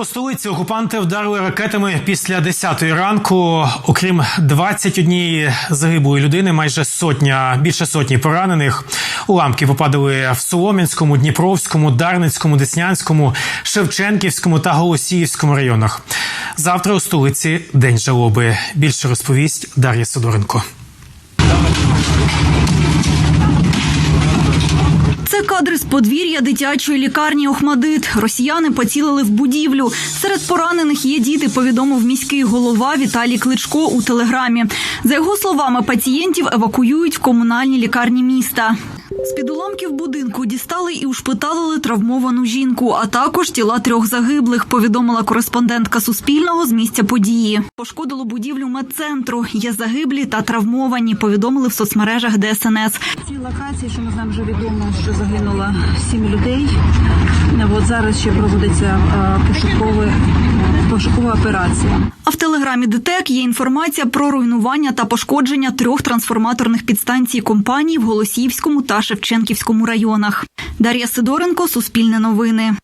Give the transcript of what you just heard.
По столиці окупанти вдарили ракетами після 10 ранку. Окрім 21 загиблої людини, майже сотня, більше сотні поранених. Уламки попадали в Солом'янському, Дніпровському, Дарницькому, Деснянському, Шевченківському та Голосіївському районах. Завтра у столиці день жалоби. Більше розповість Дар'я Сидоренко. Кадри з подвір'я дитячої лікарні Охмадит. Росіяни поцілили в будівлю. Серед поранених є діти, повідомив міський голова Віталій Кличко у телеграмі. За його словами, пацієнтів евакуюють в комунальні лікарні міста. З під уламків будинку дістали і ушпиталили травмовану жінку, а також тіла трьох загиблих. Повідомила кореспондентка Суспільного з місця події. Пошкодило будівлю медцентру. Є загиблі та травмовані. Повідомили в соцмережах ДСНС. цій локації, що ми знаємо, вже відомо, що загинуло сім людей. От зараз ще проводиться е, пошукове- пошукова операція. А в телеграмі ДТЕК є інформація про руйнування та пошкодження трьох трансформаторних підстанцій компанії в Голосіївському та Шевченківському районах. Дар'я Сидоренко, Суспільне новини.